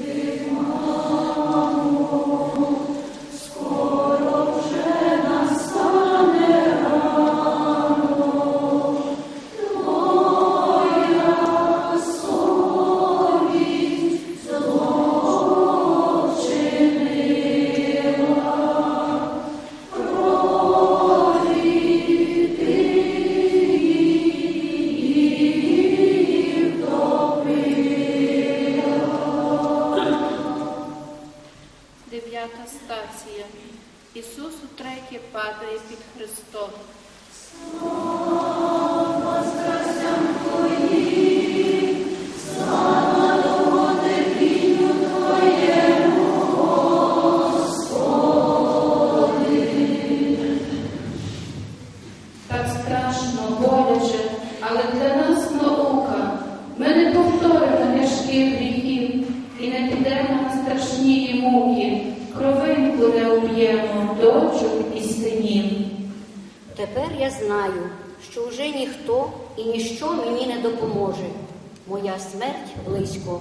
Amen. Страшні муки. Кровинку не уб'ємо, дочок і синів. Тепер я знаю, що вже ніхто і ніщо мені не допоможе. Моя смерть близько.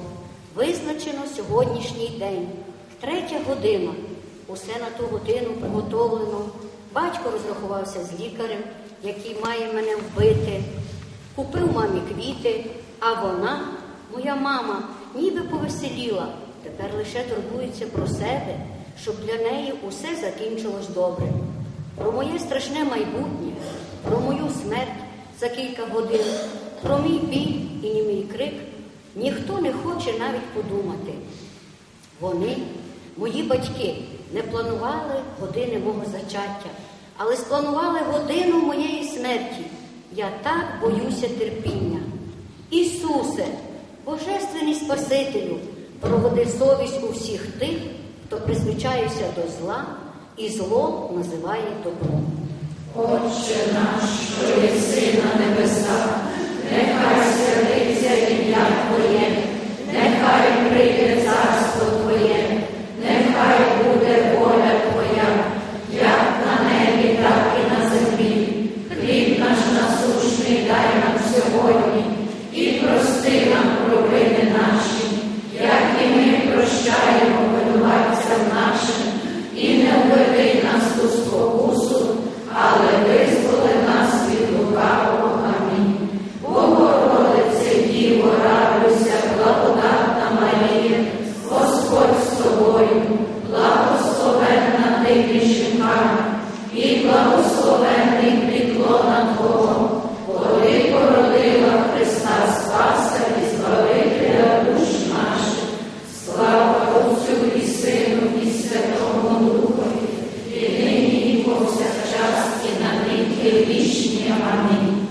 Визначено сьогоднішній день, третя година. Усе на ту годину приготовлено. Батько розрахувався з лікарем, який має мене вбити. Купив мамі квіти, а вона, моя мама, ніби повеселіла. Тепер лише турбується про себе, щоб для неї усе закінчилось добре. Про моє страшне майбутнє, про мою смерть за кілька годин, про мій біль і німий крик ніхто не хоче навіть подумати. Вони, мої батьки, не планували години мого зачаття, але спланували годину моєї смерті. Я так боюся терпіння. Ісусе, Божественний Спасителю, проводи совість у всіх тих, хто призвичається до зла і зло називає добром. Отче наш, що єси на небесах, нехай святиться ім'я Твоє, нехай прийде царство Твоє, нехай буде воля Твоя, як на небі, так і на землі. Хліб наш насущний дай нам сьогодні Deixe Cristo, meu.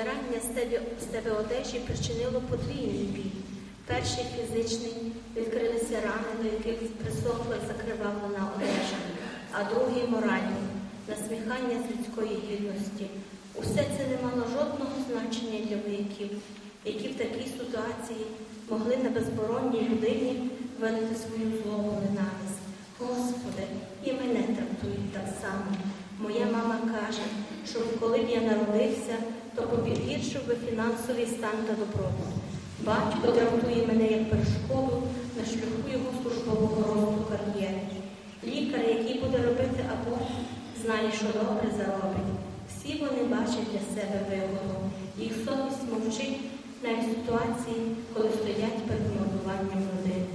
Здирання з тебе, одежі причинило подвійний біль. Перший фізичний відкрилися рани, до яких присохла закривавлена одежа. а другий моральний, насміхання з людської гідності. Усе це не мало жодного значення для вояків, які в такій ситуації могли на безборонній людині вилити свою злобу ненависть. Господи, і мене трактують так само. Моя мама каже, що коли б я народився, погіршив би фінансовий стан та добробут. Батько трактує мене як перешкоду на шляху його службового росту кар'єри. Лікар, який буде робити аборт, знає, що добре заробить. Всі вони бачать для себе вигоду. Їх совість мовчить навіть ситуації, коли стоять перед мордуванням родини,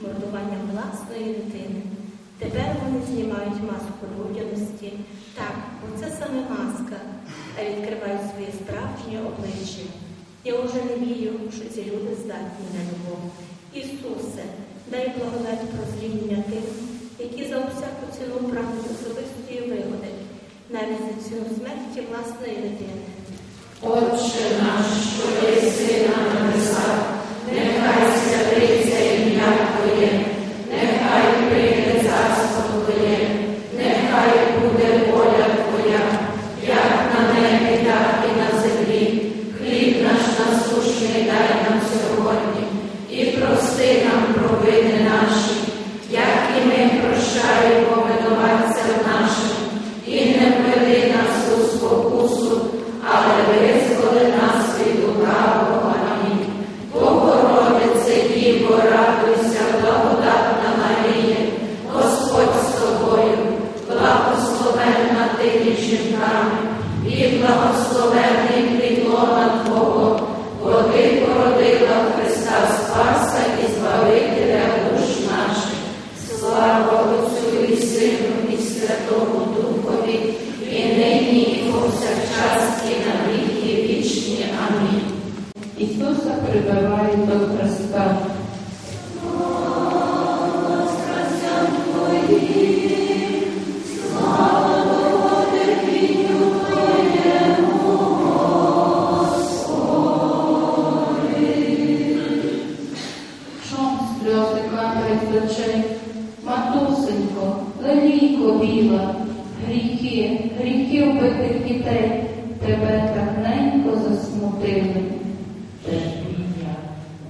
мордуванням власної дитини. Тепер вони знімають маску людяності. Так, бо це саме маска, а відкривають своє справжнє обличчя. Я вже не вірю, що ці люди здатні на любов. Ісусе, дай благодать прозріння тим, які за усяку ціну прагнуть особистої вигоди, навіть за ціну смерті власної дитини. Отче наш, що єси на небесах, нехай святиться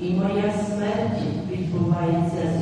і моя смерть відбувається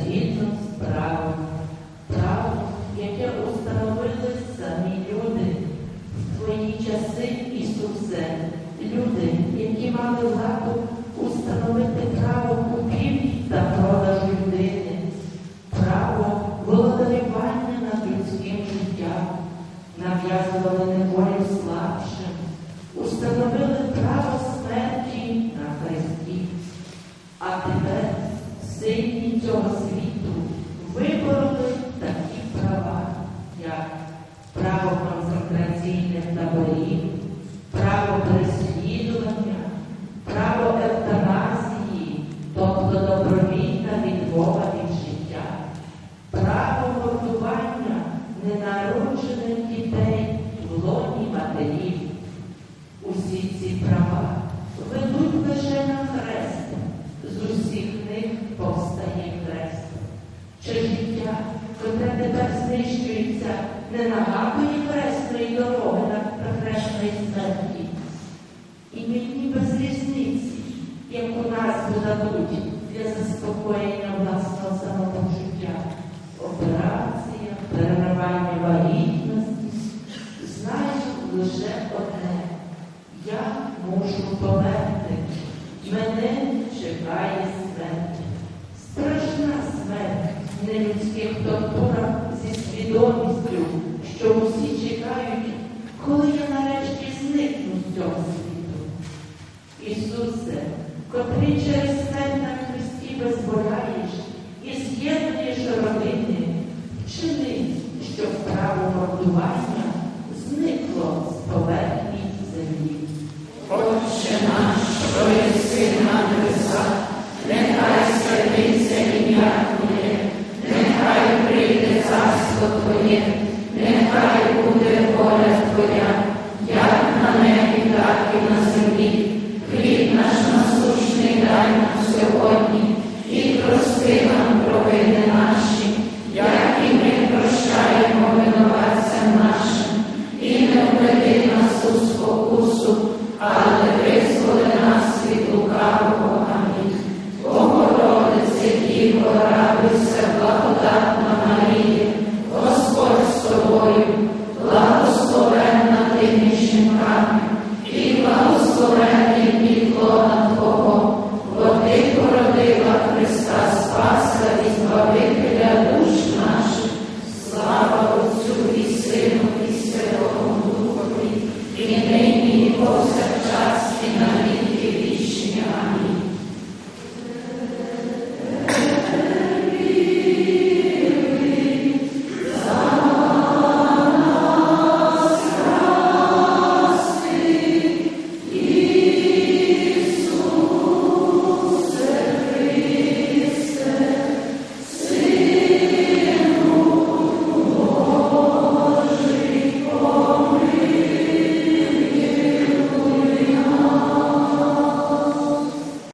не нагадує хресної дороги на хресної смерті? І мені без різниці, яку назву дадуть для заспокоєння власного самопочуття. Операція, переривання вагітності. Знаю лише одне. Я мушу померти. Мене чекає смерть. Страшна смерть нелюдських тортурах свідомістю, що усі чекають, коли я нарешті зникну з цього світу. Ісусе, котрий через смерть на Христі визволяєш і з'єднуєш родини, вчини, щоб право мордування зникло з поверхні землі. Отче наш, що єси на небесах, нехай святиться ім'я Твоє, нехай прийде Твоє, нехай буде воля Твоя, як на небі, так і на землі. Хліб наш насущний дай нам сьогодні, і прости нам провини наші,